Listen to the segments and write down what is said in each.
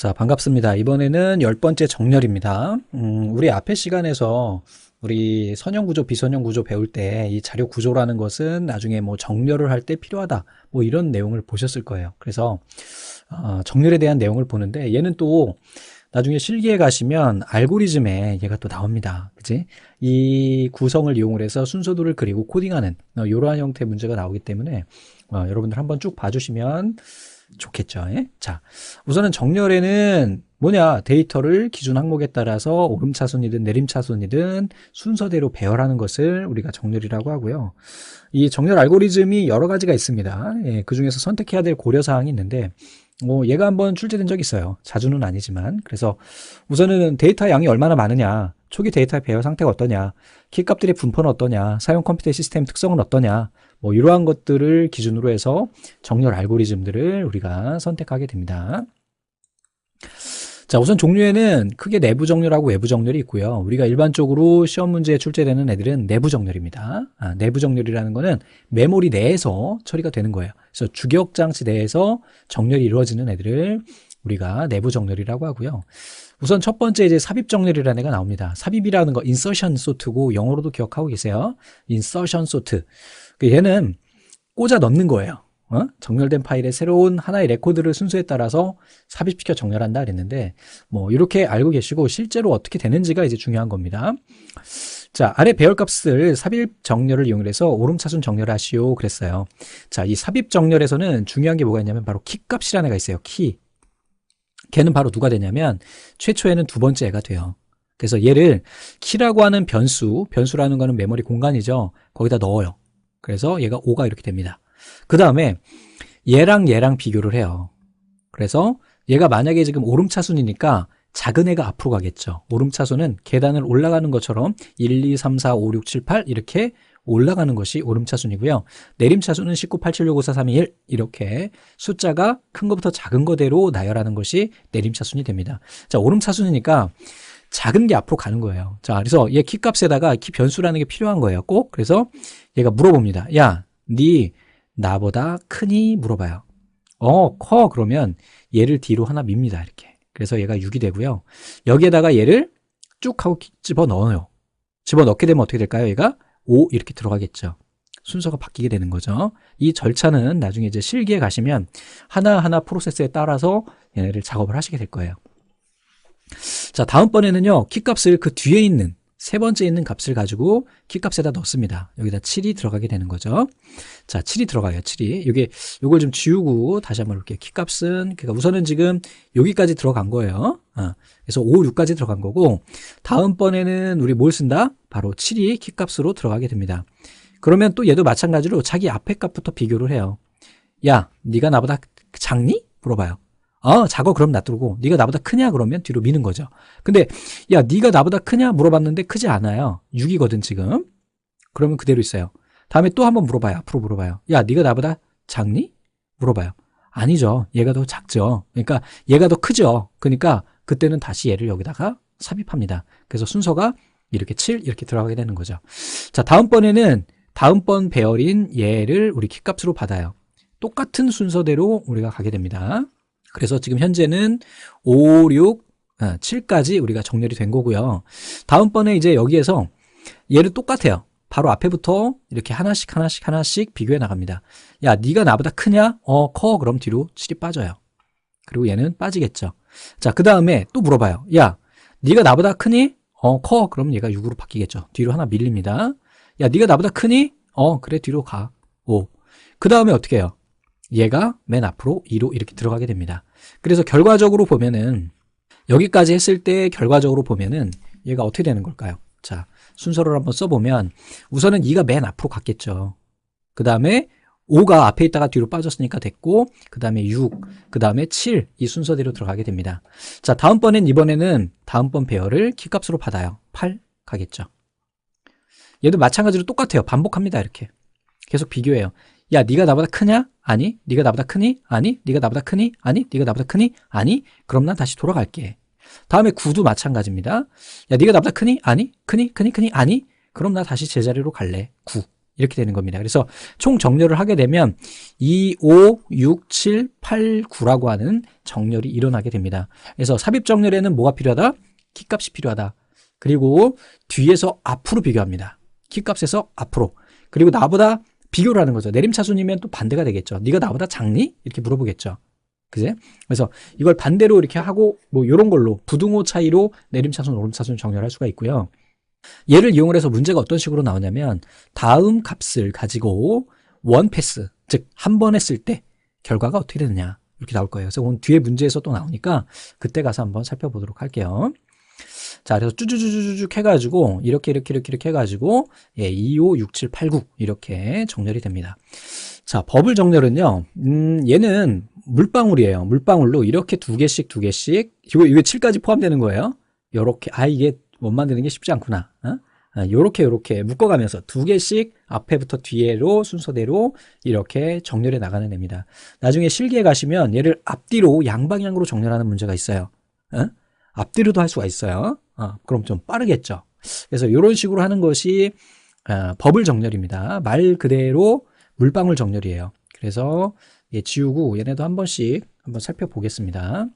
자, 반갑습니다. 이번에는 열 번째 정렬입니다. 음, 우리 앞에 시간에서 우리 선형 구조, 비선형 구조 배울 때 이 자료 구조라는 것은 나중에 뭐 정렬을 할 때 필요하다. 뭐 이런 내용을 보셨을 거예요. 그래서 어, 정렬에 대한 내용을 보는데 얘는 또 나중에 실기에 가시면 알고리즘에 얘가 또 나옵니다. 그지? 이 구성을 이용을 해서 순서도를 그리고 코딩하는 어, 이러한 형태의 문제가 나오기 때문에 어, 여러분들 한번 쭉 봐주시면 좋겠죠. 예? 자, 우선은 정렬에는 뭐냐 데이터를 기준 항목에 따라서 오름차순이든 내림차순이든 순서대로 배열하는 것을 우리가 정렬이라고 하고요. 이 정렬 알고리즘이 여러 가지가 있습니다. 예, 그 중에서 선택해야 될 고려사항이 있는데 뭐 얘가 한번 출제된 적이 있어요. 자주는 아니지만 그래서 우선은 데이터 양이 얼마나 많으냐 초기 데이터 배열 상태가 어떠냐 키값들의 분포는 어떠냐 사용 컴퓨터 시스템 특성은 어떠냐 뭐 이러한 것들을 기준으로 해서 정렬 알고리즘들을 우리가 선택하게 됩니다. 자, 우선 종류에는 크게 내부 정렬하고 외부 정렬이 있고요. 우리가 일반적으로 시험 문제에 출제되는 애들은 내부 정렬입니다. 아, 내부 정렬이라는 거는 메모리 내에서 처리가 되는 거예요. 그래서 주격 장치 내에서 정렬이 이루어지는 애들을 우리가 내부 정렬이라고 하고요. 우선 첫 번째 이제 삽입 정렬이라는 애가 나옵니다. 삽입이라는 거 insertion sort고 영어로도 기억하고 계세요. sort. 그 얘는 꽂아 넣는 거예요. 어? 정렬된 파일에 새로운 하나의 레코드를 순서에 따라서 삽입시켜 정렬한다 그랬는데 뭐 이렇게 알고 계시고 실제로 어떻게 되는지가 이제 중요한 겁니다. 자 아래 배열 값을 삽입 정렬을 이용해서 오름차순 정렬하시오 그랬어요. 자이 삽입 정렬에서는 중요한 게 뭐가 있냐면 바로 키 값이라는 애가 있어요. 키. 걔는 바로 누가 되냐면 최초에는 두 번째 애가 돼요. 그래서 얘를 키라고 하는 변수, 변수라는 거는 메모리 공간이죠. 거기다 넣어요. 그래서 얘가 5가 이렇게 됩니다. 그 다음에 얘랑 얘랑 비교를 해요. 그래서 얘가 만약에 지금 오름차순이니까 작은 애가 앞으로 가겠죠. 오름차순은 계단을 올라가는 것처럼 1, 2, 3, 4, 5, 6, 7, 8 이렇게 올라가는 것이 오름차순이고요. 내림차순은 19, 8, 7, 6, 5, 4, 3, 2, 1 이렇게 숫자가 큰 것부터 작은 거대로 나열하는 것이 내림차순이 됩니다. 자, 오름차순이니까 작은 게 앞으로 가는 거예요. 자, 그래서 얘 키값에다가 키 변수라는 게 필요한 거예요. 꼭. 그래서 얘가 물어봅니다. 야, 네 나보다 크니 물어봐요. 어, 커 그러면 얘를 뒤로 하나 밉니다. 이렇게. 그래서 얘가 6이 되고요. 여기에다가 얘를 쭉 하고 집어 넣어요. 집어 넣게 되면 어떻게 될까요? 얘가 5 이렇게 들어가겠죠. 순서가 바뀌게 되는 거죠. 이 절차는 나중에 이제 실기에 가시면 하나하나 프로세스에 따라서 얘네를 작업을 하시게 될 거예요. 자, 다음번에는요, 키값을 그 뒤에 있는 세 번째 있는 값을 가지고 키값에다 넣습니다. 여기다 7이 들어가게 되는 거죠. 자, 7이 들어가요. 7이. 이게 요걸 좀 지우고 다시 한번 볼게요. 키값은 그러니까 우선은 지금 여기까지 들어간 거예요. 어, 그래서 5, 6까지 들어간 거고 다음번에는 우리 뭘 쓴다? 바로 7이 키값으로 들어가게 됩니다. 그러면 또 얘도 마찬가지로 자기 앞에 값부터 비교를 해요. 야, 네가 나보다 작니? 물어봐요. 어, 작어 그럼 놔두고 네가 나보다 크냐 그러면 뒤로 미는 거죠. 근데 야, 네가 나보다 크냐 물어봤는데 크지 않아요. 6이거든 지금. 그러면 그대로 있어요. 다음에 또 한번 물어봐요. 앞으로 물어봐요. 야, 네가 나보다 작니? 물어봐요. 아니죠. 얘가 더 작죠. 그러니까 얘가 더 크죠. 그러니까 그때는 다시 얘를 여기다가 삽입합니다. 그래서 순서가 이렇게 7 이렇게 들어가게 되는 거죠. 자, 다음번에는 다음번 배열인 얘를 우리 키값으로 받아요. 똑같은 순서대로 우리가 가게 됩니다. 그래서 지금 현재는 5, 6, 7까지 우리가 정렬이 된 거고요. 다음번에 이제 여기에서 얘를 똑같아요. 바로 앞에부터 이렇게 하나씩 하나씩 하나씩 비교해 나갑니다. 야, 네가 나보다 크냐? 어, 커. 그럼 뒤로 7이 빠져요. 그리고 얘는 빠지겠죠. 자, 그 다음에 또 물어봐요. 야, 네가 나보다 크니? 어, 커. 그럼 얘가 6으로 바뀌겠죠. 뒤로 하나 밀립니다. 야, 네가 나보다 크니? 어, 그래. 뒤로 가. 5. 그 다음에 어떻게 해요? 얘가 맨 앞으로 2로 이렇게 들어가게 됩니다. 그래서 결과적으로 보면은 여기까지 했을 때 결과적으로 보면은 얘가 어떻게 되는 걸까요? 자, 순서를 한번 써보면 우선은 2가 맨 앞으로 갔겠죠. 그 다음에 5가 앞에 있다가 뒤로 빠졌으니까 됐고 그 다음에 6, 그 다음에 7 이 순서대로 들어가게 됩니다. 자, 다음번엔 이번에는 다음번 배열을 키값으로 받아요. 8 가겠죠. 얘도 마찬가지로 똑같아요. 반복합니다. 이렇게. 계속 비교해요. 야, 네가 나보다 크냐? 아니. 네가 나보다 크니? 아니. 네가 나보다 크니? 아니. 네가 나보다 크니? 아니. 그럼 난 다시 돌아갈게. 다음에 9도 마찬가지입니다. 야, 네가 나보다 크니? 아니. 크니? 크니? 크니? 아니. 그럼 나 다시 제자리로 갈래. 9. 이렇게 되는 겁니다. 그래서 총 정렬을 하게 되면 2, 5, 6, 7, 8, 9라고 하는 정렬이 일어나게 됩니다. 그래서 삽입 정렬에는 뭐가 필요하다? 키값이 필요하다. 그리고 뒤에서 앞으로 비교합니다. 키값에서 앞으로. 그리고 나보다 비교를 하는 거죠. 내림차순이면 또 반대가 되겠죠. 네가 나보다 작니? 이렇게 물어보겠죠. 그제? 그래서 이걸 반대로 이렇게 하고 뭐 이런 걸로 부등호 차이로 내림차순, 오름차순 정렬할 수가 있고요. 얘를 이용을 해서 문제가 어떤 식으로 나오냐면 다음 값을 가지고 원 패스, 즉 한 번 했을 때 결과가 어떻게 되느냐 이렇게 나올 거예요. 그래서 오늘 뒤에 문제에서 또 나오니까 그때 가서 한번 살펴보도록 할게요. 자, 그래서 쭈쭈쭈쭈쭉 해가지고 이렇게 이렇게 이렇게 이렇게 해가지고 예, 2, 5, 6, 7, 8, 9 이렇게 정렬이 됩니다. 자, 버블 정렬은요. 음, 얘는 물방울이에요. 물방울로 이렇게 두 개씩 두 개씩 이거 이게 7까지 포함되는 거예요. 요렇게 아 이게 못 만드는 게 쉽지 않구나. 어? 아, 요렇게 요렇게 묶어가면서 두 개씩 앞에부터 뒤에로 순서대로 이렇게 정렬해 나가는 애입니다. 나중에 실기에 가시면 얘를 앞뒤로 양방향으로 정렬하는 문제가 있어요. 어? 앞뒤로도 할 수가 있어요. 어, 그럼 좀 빠르겠죠. 그래서 이런 식으로 하는 것이 어, 버블 정렬입니다. 말 그대로 물방울 정렬이에요. 그래서 얘 지우고 얘네도 한 번씩 한번 살펴보겠습니다.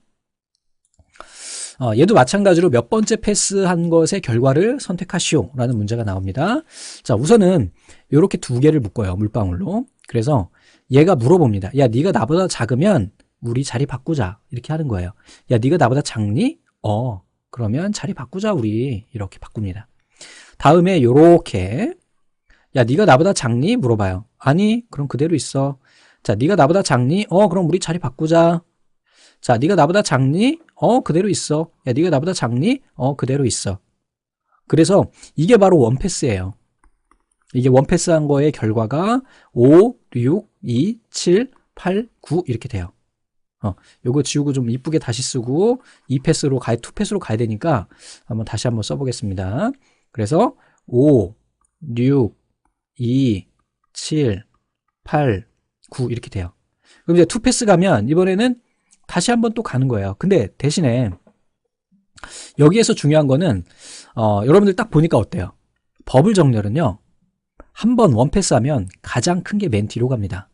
어, 얘도 마찬가지로 몇 번째 패스한 것의 결과를 선택하시오 라는 문제가 나옵니다. 자 우선은 이렇게 두 개를 묶어요 물방울로 그래서 얘가 물어봅니다. 야 네가 나보다 작으면 우리 자리 바꾸자 이렇게 하는 거예요. 야 네가 나보다 작니? 어 그러면 자리 바꾸자 우리 이렇게 바꿉니다. 다음에 요렇게 야 네가 나보다 작니? 물어봐요. 아니 그럼 그대로 있어. 자 네가 나보다 작니? 어 그럼 우리 자리 바꾸자. 자, 네가 나보다 작니? 어, 그대로 있어. 야, 네가 나보다 작니? 어, 그대로 있어. 그래서 이게 바로 원패스예요. 이게 원패스한 거의 결과가 5, 6, 2, 7, 8, 9 이렇게 돼요. 어, 요거 지우고 좀 이쁘게 다시 쓰고 2패스로 가야 2패스로 가야 되니까 한번 다시 한번 써 보겠습니다. 그래서 5, 6, 2, 7, 8, 9 이렇게 돼요. 그럼 이제 2패스 가면 이번에는 다시 한번 또 가는 거예요. 근데 대신에 여기에서 중요한 거는 어, 여러분들 딱 보니까 어때요? 버블 정렬은요. 한 번 원패스 하면 가장 큰 게 맨 뒤로 갑니다.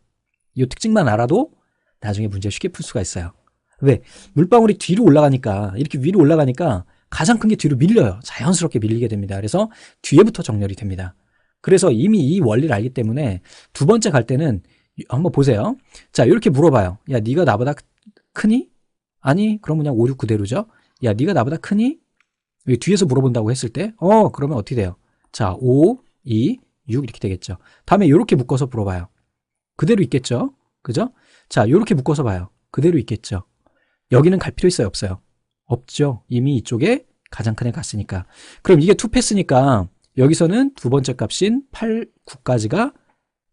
이 특징만 알아도 나중에 문제 쉽게 풀 수가 있어요. 왜? 물방울이 뒤로 올라가니까 이렇게 위로 올라가니까 가장 큰 게 뒤로 밀려요. 자연스럽게 밀리게 됩니다. 그래서 뒤에부터 정렬이 됩니다. 그래서 이미 이 원리를 알기 때문에 두 번째 갈 때는 한번 보세요. 자, 이렇게 물어봐요. 야, 네가 나보다 크니? 아니, 그럼 그냥 5, 6 그대로죠. 야, 네가 나보다 크니? 뒤에서 물어본다고 했을 때, 어, 그러면 어떻게 돼요? 자, 5, 2, 6 이렇게 되겠죠. 다음에 이렇게 묶어서 물어봐요. 그대로 있겠죠? 그죠? 자, 이렇게 묶어서 봐요. 그대로 있겠죠. 여기는 갈 필요 있어요? 없어요? 없죠. 이미 이쪽에 가장 큰애 갔으니까. 그럼 이게 투패스니까 여기서는 두 번째 값인 8, 9까지가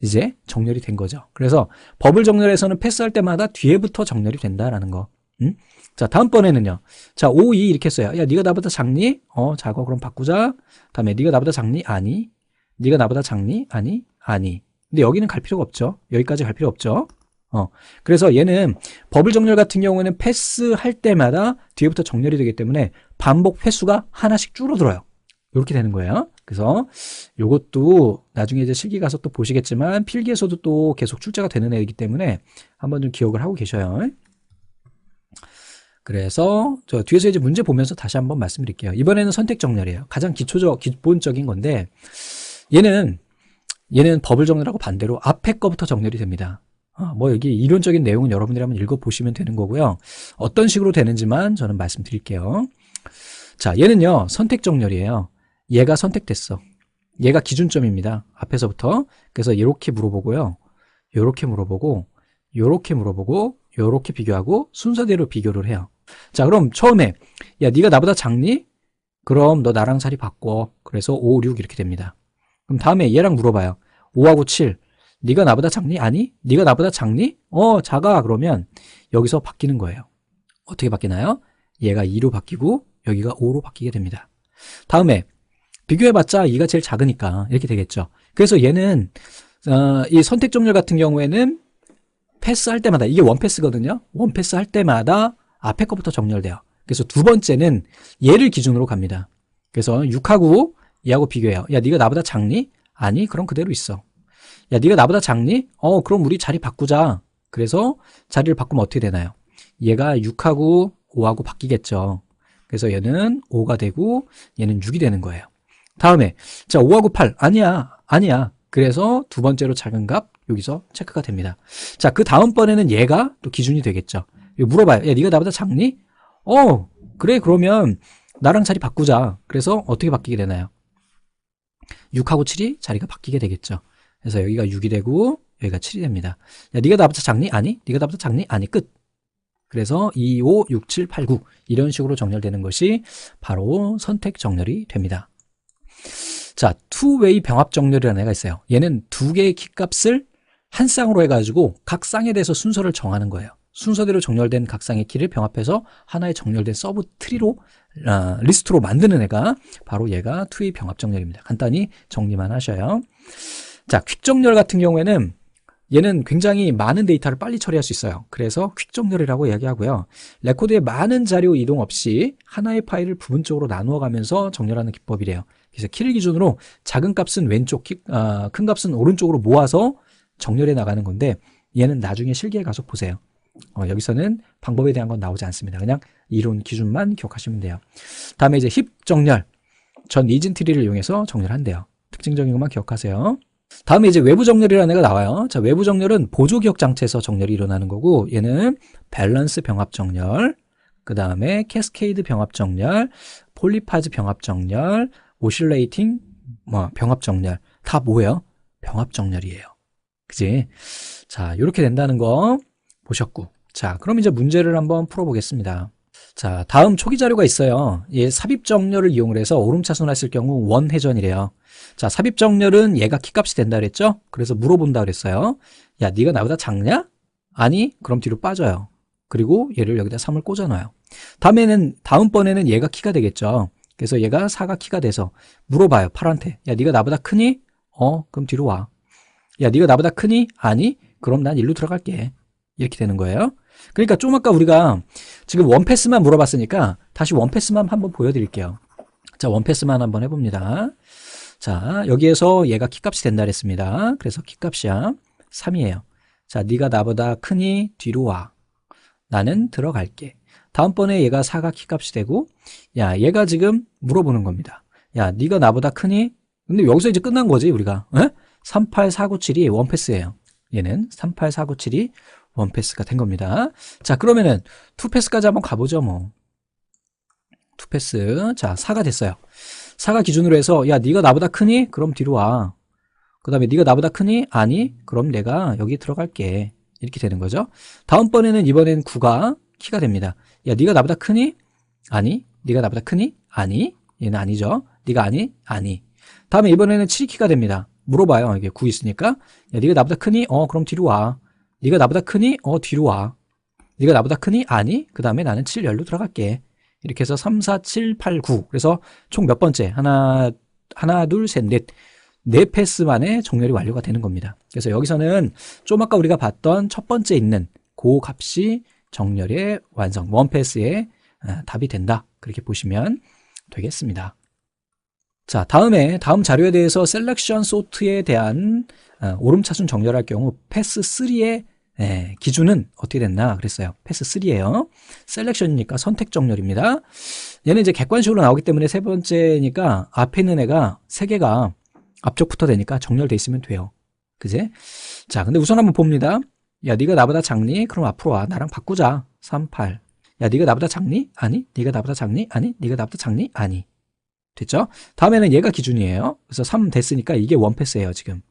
이제 정렬이 된 거죠. 그래서 버블 정렬에서는 패스할 때마다 뒤에부터 정렬이 된다라는 거. 음? 자, 다음번에는요. 자, 5, 2 이렇게 써요. 야, 네가 나보다 작니? 어, 작아. 그럼 바꾸자. 다음에 네가 나보다 작니? 아니. 네가 나보다 작니? 아니. 아니. 근데 여기는 갈 필요가 없죠. 여기까지 갈 필요 없죠. 어. 그래서 얘는 버블 정렬 같은 경우에는 패스할 때마다 뒤에부터 정렬이 되기 때문에 반복 횟수가 하나씩 줄어들어요. 이렇게 되는 거예요. 그래서 이것도 나중에 이제 실기 가서 또 보시겠지만 필기에서도 또 계속 출제가 되는 애이기 때문에 한번 좀 기억을 하고 계셔요. 그래서 저 뒤에서 이제 문제 보면서 다시 한번 말씀드릴게요. 이번에는 선택 정렬이에요. 가장 기초적 기본적인 건데 얘는 얘는 버블 정렬하고 반대로 앞에 거부터 정렬이 됩니다. 어, 뭐 여기 이론적인 내용은 여러분들이 한번 읽어보시면 되는 거고요. 어떤 식으로 되는지만 저는 말씀드릴게요. 자, 얘는요 선택 정렬이에요. 얘가 선택됐어. 얘가 기준점입니다. 앞에서부터. 그래서 이렇게 물어보고요. 이렇게 물어보고, 이렇게 물어보고, 이렇게 비교하고 순서대로 비교를 해요. 자, 그럼 처음에 야, 네가 나보다 작니? 그럼 너 나랑 자리 바꿔. 그래서 5, 6 이렇게 됩니다. 그럼 다음에 얘랑 물어봐요. 5하고 7. 네가 나보다 작니? 아니? 네가 나보다 작니? 어, 작아. 그러면 여기서 바뀌는 거예요. 어떻게 바뀌나요? 얘가 2로 바뀌고 여기가 5로 바뀌게 됩니다. 다음에 비교해봤자 2가 제일 작으니까 이렇게 되겠죠. 그래서 얘는 어, 이 선택 점률 같은 경우에는 패스할 때마다 이게 원패스거든요. 원패스 할 때마다 앞에 거부터 정렬돼요. 그래서 두 번째는 얘를 기준으로 갑니다. 그래서 6하고 얘하고 비교해요. 야 네가 나보다 작니? 아니 그럼 그대로 있어. 야, 네가 나보다 작니? 어, 그럼 우리 자리 바꾸자. 그래서 자리를 바꾸면 어떻게 되나요? 얘가 6하고 5하고 바뀌겠죠. 그래서 얘는 5가 되고 얘는 6이 되는 거예요. 다음에 자 5하고 8 아니야 아니야 그래서 두 번째로 작은 값 여기서 체크가 됩니다. 자 그 다음번에는 얘가 또 기준이 되겠죠. 물어봐요. 야 네가 나보다 작니? 어 그래 그러면 나랑 자리 바꾸자. 그래서 어떻게 바뀌게 되나요? 6하고 7이 자리가 바뀌게 되겠죠. 그래서 여기가 6이 되고 여기가 7이 됩니다. 야 네가 나보다 작니? 아니. 네가 나보다 작니? 아니. 끝. 그래서 2, 5, 6, 7, 8, 9 이런 식으로 정렬되는 것이 바로 선택 정렬이 됩니다. 자, 투웨이 병합 정렬이라는 애가 있어요. 얘는 두 개의 키값을 한 쌍으로 해가지고 각 쌍에 대해서 순서를 정하는 거예요. 순서대로 정렬된 각 쌍의 키를 병합해서 하나의 정렬된 서브 트리로 아, 리스트로 만드는 애가 바로 얘가 투웨이 병합 정렬입니다. 간단히 정리만 하셔요. 자, 퀵 정렬 같은 경우에는 얘는 굉장히 많은 데이터를 빨리 처리할 수 있어요. 그래서 퀵 정렬이라고 이야기하고요. 레코드에 많은 자료 이동 없이 하나의 파일을 부분적으로 나누어 가면서 정렬하는 기법이래요. 그래서 키를 기준으로 작은 값은 왼쪽, 키, 아, 큰 값은 오른쪽으로 모아서 정렬해 나가는 건데 얘는 나중에 실기에 가서 보세요. 어, 여기서는 방법에 대한 건 나오지 않습니다. 그냥 이론 기준만 기억하시면 돼요. 다음에 이제 힙 정렬. 전 이진 트리를 이용해서 정렬한대요. 특징적인 것만 기억하세요. 다음에 이제 외부 정렬이라는 애가 나와요. 자, 외부 정렬은 보조 기억 장치에서 정렬이 일어나는 거고 얘는 밸런스 병합 정렬, 그 다음에 캐스케이드 병합 정렬, 폴리파즈 병합 정렬, 오실레이팅 뭐 병합 정렬 다 뭐예요? 병합 정렬이에요. 그지? 자, 이렇게 된다는 거 보셨고. 자, 그럼 이제 문제를 한번 풀어보겠습니다. 자, 다음 초기 자료가 있어요. 예, 삽입 정렬을 이용을 해서 오름차순했을 경우 원회전이래요. 자, 삽입 정렬은 얘가 키값이 된다 그랬죠? 그래서 물어본다 그랬어요. 야, 네가 나보다 작냐? 아니, 그럼 뒤로 빠져요. 그리고 얘를 여기다 3을 꽂아놔요. 다음에는 다음번에는 얘가 키가 되겠죠. 그래서 얘가 4가 키가 돼서 물어봐요. 팔한테. 야, 네가 나보다 크니? 어, 그럼 뒤로 와. 야, 네가 나보다 크니? 아니? 그럼 난 일로 들어갈게. 이렇게 되는 거예요. 그러니까 좀 아까 우리가 지금 원패스만 물어봤으니까 다시 원패스만 한번 보여드릴게요. 자, 원패스만 한번 해봅니다. 자, 여기에서 얘가 키값이 된다 그랬습니다. 그래서 키값이야. 3이에요. 자, 네가 나보다 크니 뒤로 와. 나는 들어갈게. 다음번에 얘가 4가 키값이 되고 야, 얘가 지금 물어보는 겁니다. 야, 네가 나보다 크니? 근데 여기서 이제 끝난 거지, 우리가. 에? 38497이 원패스예요. 얘는 38497이 원패스가 된 겁니다. 자, 그러면은 투패스까지 한번 가보죠, 뭐. 투패스. 자, 4가 됐어요. 4가 기준으로 해서 야, 네가 나보다 크니? 그럼 뒤로 와. 그 다음에 네가 나보다 크니? 아니? 그럼 내가 여기 들어갈게. 이렇게 되는 거죠. 다음번에는 이번엔 9가 키가 됩니다. 야, 네가 나보다 크니? 아니. 네가 나보다 크니? 아니. 얘는 아니죠. 네가 아니? 아니. 다음에 이번에는 7이 키가 됩니다. 물어봐요. 이게 9 있으니까. 야, 네가 나보다 크니? 어, 그럼 뒤로 와. 네가 나보다 크니? 어, 뒤로 와. 네가 나보다 크니? 아니. 그 다음에 나는 7 열로 들어갈게. 이렇게 해서 3, 4, 7, 8, 9. 그래서 총 몇 번째? 하나, 하나, 둘, 셋, 넷. 네 패스 만에 정렬이 완료가 되는 겁니다. 그래서 여기서는 좀 아까 우리가 봤던 첫 번째 있는 그 값이 정렬의 완성, 원 패스의 아, 답이 된다. 그렇게 보시면 되겠습니다. 자, 다음에 다음 자료에 대해서 셀렉션 소트에 대한 아, 오름차순 정렬할 경우 패스 3의 예, 기준은 어떻게 됐나 그랬어요. 패스 3예요. 셀렉션이니까 선택 정렬입니다. 얘는 이제 객관식으로 나오기 때문에 세 번째니까 앞에 있는 애가 세 개가 앞쪽부터 되니까 정렬돼 있으면 돼요. 그지? 자, 근데 우선 한번 봅니다. 야, 네가 나보다 작니? 그럼 앞으로 와. 나랑 바꾸자. 3, 8. 야, 네가 나보다 작니? 아니. 네가 나보다 작니? 아니. 네가 나보다 작니? 아니. 됐죠? 다음에는 얘가 기준이에요. 그래서 3 됐으니까 이게 원패스예요, 지금.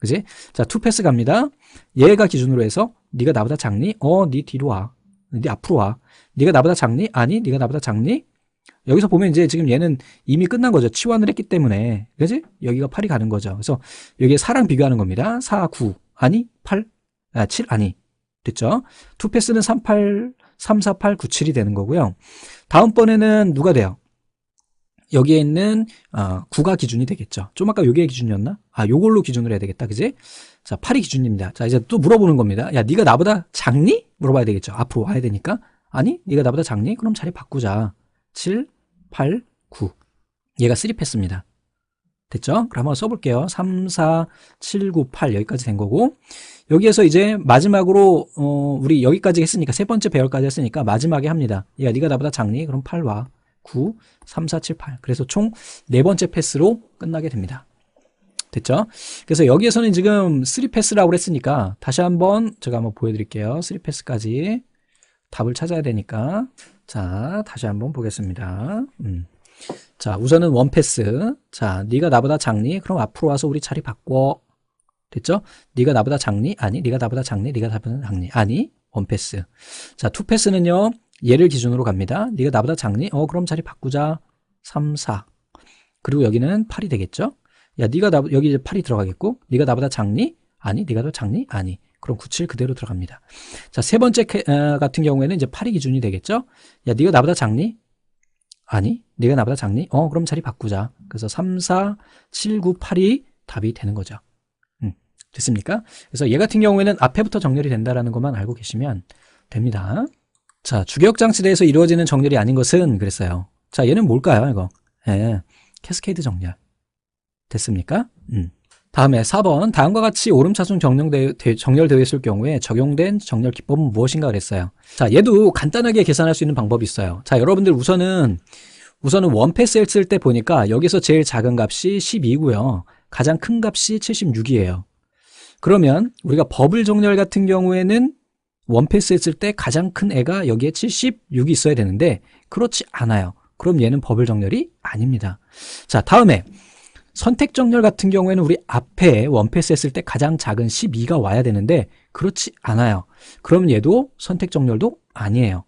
그지? 자, 투패스 갑니다. 얘가 기준으로 해서 네가 나보다 작니? 어, 네 뒤로 와. 네 앞으로 와. 네가 나보다 작니? 아니, 네가 나보다 작니? 여기서 보면 이제 지금 얘는 이미 끝난 거죠. 치환을 했기 때문에. 그지? 여기가 8이 가는 거죠. 그래서 여기에 4랑 비교하는 겁니다. 4, 9. 아니, 8. 아, 7 아니. 됐죠? 투패스는 3, 8, 3, 4, 8, 9, 7이 되는 거고요. 다음번에는 누가 돼요? 여기에 있는 어, 9가 기준이 되겠죠. 좀 아까 요게 기준이었나? 아, 요걸로 기준으로 해야 되겠다. 그지? 자, 8이 기준입니다. 자, 이제 또 물어보는 겁니다. 야, 네가 나보다 작니? 물어봐야 되겠죠. 앞으로 와야 되니까. 아니, 네가 나보다 작니? 그럼 자리 바꾸자. 7, 8, 9. 얘가 3패스입니다. 됐죠? 그럼 한번 써볼게요. 3, 4, 7, 9, 8 여기까지 된 거고 여기에서 이제 마지막으로 어, 우리 여기까지 했으니까 세 번째 배열까지 했으니까 마지막에 합니다. 야, 네가 나보다 작니? 그럼 8 와 9, 3, 4, 7, 8. 그래서 총 네 번째 패스로 끝나게 됩니다. 됐죠? 그래서 여기에서는 지금 3패스라고 그랬으니까 다시 한번 제가 한번 보여드릴게요. 3패스까지 답을 찾아야 되니까 자 다시 한번 보겠습니다. 음. 자 우선은 원패스 자 네가 나보다 작니? 그럼 앞으로 와서 우리 자리 바꿔 됐죠? 네가 나보다 작니? 아니 네가 나보다 작니? 네가 나보다 작니? 아니 원패스 자 투패스는요 얘를 기준으로 갑니다. 네가 나보다 작니? 어 그럼 자리 바꾸자 3, 4 그리고 여기는 8이 되겠죠? 야, 네가 나 여기 이제 8이 들어가겠고, 네가 나보다 작니? 아니, 네가 더 작니? 아니. 그럼 97 그대로 들어갑니다. 자, 세 번째 캐, 어, 같은 경우에는 이제 8이 기준이 되겠죠? 야, 네가 나보다 작니? 아니, 네가 나보다 작니? 어, 그럼 자리 바꾸자. 그래서 3, 4, 7, 9, 8이 답이 되는 거죠. 음, 됐습니까? 그래서 얘 같은 경우에는 앞에부터 정렬이 된다라는 것만 알고 계시면 됩니다. 자, 주격장치대에서 이루어지는 정렬이 아닌 것은 그랬어요. 자, 얘는 뭘까요, 이거? 예, 캐스케이드 정렬. 됐습니까? 음. 다음에 4번 다음과 같이 오름차순 정렬되어, 있을 경우에 적용된 정렬 기법은 무엇인가 그랬어요. 자, 얘도 간단하게 계산할 수 있는 방법이 있어요. 자, 여러분들 우선은 우선은 원패스 했을 때 보니까 여기서 제일 작은 값이 12고요. 가장 큰 값이 76이에요. 그러면 우리가 버블 정렬 같은 경우에는 원패스 했을 때 가장 큰 애가 여기에 76이 있어야 되는데 그렇지 않아요. 그럼 얘는 버블 정렬이 아닙니다. 자, 다음에 선택 정렬 같은 경우에는 우리 앞에 원패스 했을 때 가장 작은 12가 와야 되는데 그렇지 않아요. 그럼 얘도 선택 정렬도 아니에요.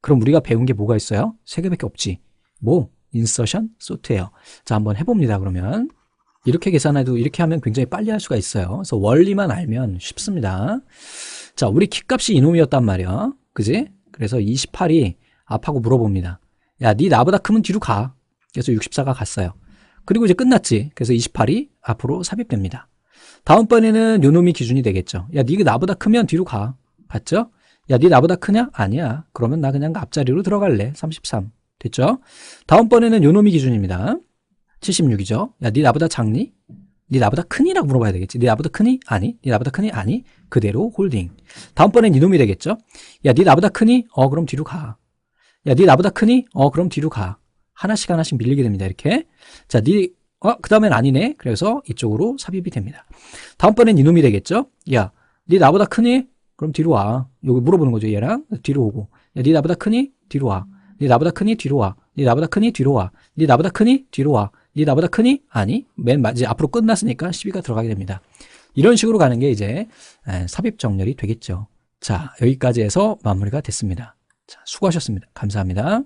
그럼 우리가 배운 게 뭐가 있어요? 세 개밖에 없지. 뭐? 인서션, 소트예요. 자, 한번 해봅니다. 그러면 이렇게 계산해도 이렇게 하면 굉장히 빨리 할 수가 있어요. 그래서 원리만 알면 쉽습니다. 자, 우리 키값이 이놈이었단 말이야. 그지? 그래서 28이 앞하고 물어봅니다. 야, 네 나보다 크면 뒤로 가. 그래서 64가 갔어요. 그리고 이제 끝났지. 그래서 28이 앞으로 삽입됩니다. 다음번에는 요놈이 기준이 되겠죠. 야, 네가 나보다 크면 뒤로 가. 봤죠? 야, 네 나보다 크냐? 아니야. 그러면 나 그냥 앞자리로 들어갈래. 33. 됐죠? 다음번에는 요놈이 기준입니다. 76이죠. 야, 네 나보다 작니? 네 나보다 크니라고 물어봐야 되겠지. 네 나보다 크니? 아니. 네 나보다 크니? 아니. 그대로 홀딩. 다음번엔 이놈이 되겠죠. 야, 네 나보다 크니? 어, 그럼 뒤로 가. 야, 네 나보다 크니? 어, 그럼 뒤로 가. 하나씩 하나씩 밀리게 됩니다. 이렇게. 자, 니, 어, 그 다음엔 아니네. 그래서 이쪽으로 삽입이 됩니다. 다음번엔 이놈이 되겠죠? 야, 니 나보다 크니? 그럼 뒤로 와. 여기 물어보는 거죠, 얘랑. 뒤로 오고. 야, 니 나보다 크니? 뒤로 와. 니 나보다 크니? 뒤로 와. 니 나보다 크니? 뒤로 와. 니 나보다 크니? 뒤로 와. 니 나보다 크니? 아니. 맨, 이제 앞으로 끝났으니까 시비가 들어가게 됩니다. 이런 식으로 가는 게 이제 삽입 정렬이 되겠죠. 자, 여기까지 해서 마무리가 됐습니다. 자, 수고하셨습니다. 감사합니다.